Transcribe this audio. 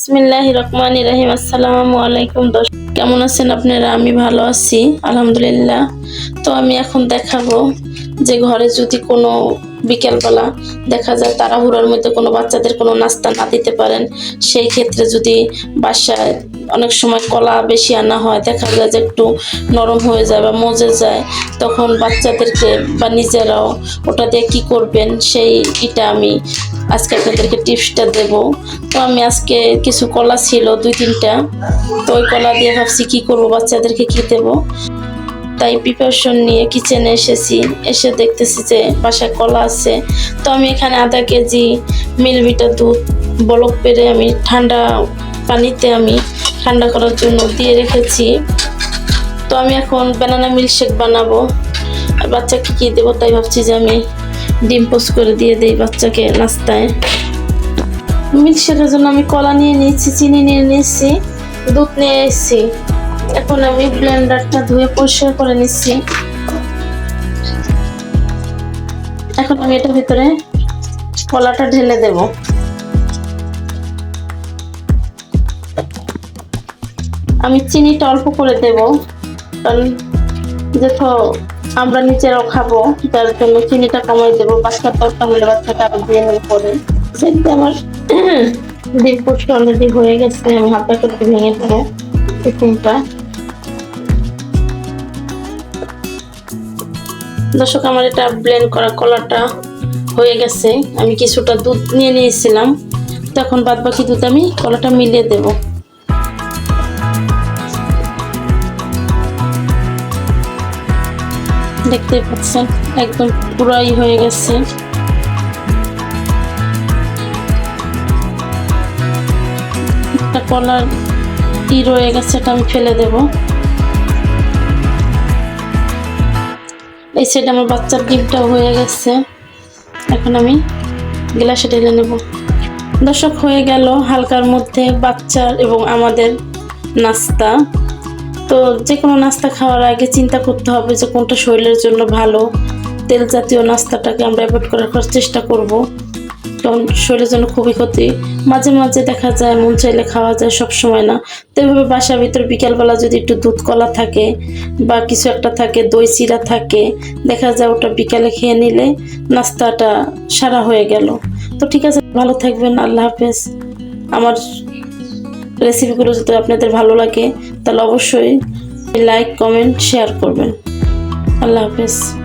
বিসমিল্লাহ রহমান রাহিম। আসসালামু আলাইকুম দর্শক, কেমন আছেন আপনারা? আমি ভালো আছি, আলহামদুলিল্লাহ। তো আমি এখন দেখাবো যে ঘরে যদি কোনো বিকেলবেলা দেখা যায় তাড়াহুড়োর মধ্যে কোনো বাচ্চাদের কোনো নাস্তা না দিতে পারেন, সেই ক্ষেত্রে যদি বাসায় অনেক সময় কলা বেশি আনা হয়, দেখা যায় যে একটু নরম হয়ে যায় বা মজে যায়, তখন বাচ্চাদেরকে বা নিজেরাও ওটা দিয়ে কী করবেন, সেই এটা আমি আজকে আপনাদেরকে টিপসটা দেব। তো আমি আজকে কিছু কলা ছিল, দুই তিনটা। তো ওই কলা দিয়ে ভাবছি কী করব, বাচ্চাদেরকে কী দেবো? তাই প্রিপারেশন নিয়ে কিচেনে এসেছি। এসে দেখতেছি যে বাসায় কলা আছে। তো আমি এখানে আধা কেজি মিলবিটা দুধ, বলক পেরে আমি ঠান্ডা পানিতে আমি ঠান্ডা করার জন্য দিয়ে রেখেছি। তো আমি এখন ব্যানানা মিল্কশেক বানাবো। আর বাচ্চাকে কী দেবো তাই ভাবছি যে আমি ডিম পোস্ট করে দিয়ে দিই বাচ্চাকে নাস্তায়। মিল্কশেকের জন্য আমি কলা নিয়ে নিয়েছি, চিনি নিয়ে নিয়েছি, দুধ নিয়ে এসেছি। এখন আমি ব্লেন্ডারটা ধুয়ে পরিষ্কার করে নিচ্ছি। এখন আমি এটার ভিতরে কলাটা ঢেলে দেব। আমি চিনিটা অল্প করে দেব, কারণ যেহেতু আমরা নিজেরাও খাব, তার জন্য চিনিটা কমাই দেবো, বাচ্চার দরকার হলে বাচ্চাটা আবার দিয়ে নেবে পরে। সেটা আমার ডিম পোস্ট অলরেডি হয়ে গেছে, আমি হালকা করে ভেঙে দেবো টিফিনটা। দর্শক, আমার এটা ব্লেন্ড করা কলাটা হয়ে গেছে, আমি কিছুটা দুধ নিয়ে নিয়েছিলাম। তখন বাদ বাকি দুধ আমি কলাটা মিলিয়ে দেব। দেখতে পাচ্ছেন একদম পুরাই হয়ে গেছে। একটা কলার ই রয়ে গেছে, এটা আমি ফেলে দেব। এই সাইড আমার বাচ্চার ডিমটা হয়ে গেছে। এখন আমি গ্লাসে ঢেলে নেব। দর্শক, হয়ে গেল হালকার মধ্যে বাচ্চার এবং আমাদের নাস্তা। তো যে কোনো নাস্তা খাওয়ার আগে চিন্তা করতে হবে যে কোনটা শরীরের জন্য ভালো। তেল জাতীয় নাস্তাটাকে আমরা অ্যাভয়েড করার চেষ্টা করব। কারণ শরীরের জন্য খুবই ক্ষতি। মাঝে মাঝে দেখা যায় মন চাইলে খাওয়া যায় সব সময় না। তো এভাবে বাসার ভিতর বিকালবেলা যদি একটু দুধ কলা থাকে বা কিছু একটা থাকে, দই চিরা থাকে, দেখা যায় ওটা বিকালে খেয়ে নিলে নাস্তাটা সারা হয়ে গেল। তো ঠিক আছে, ভালো থাকবেন, আল্লাহ হাফেজ। আমার রেসিপিগুলো যদি আপনাদের ভালো লাগে তাহলে অবশ্যই লাইক কমেন্ট শেয়ার করবেন। আল্লাহ হাফেজ।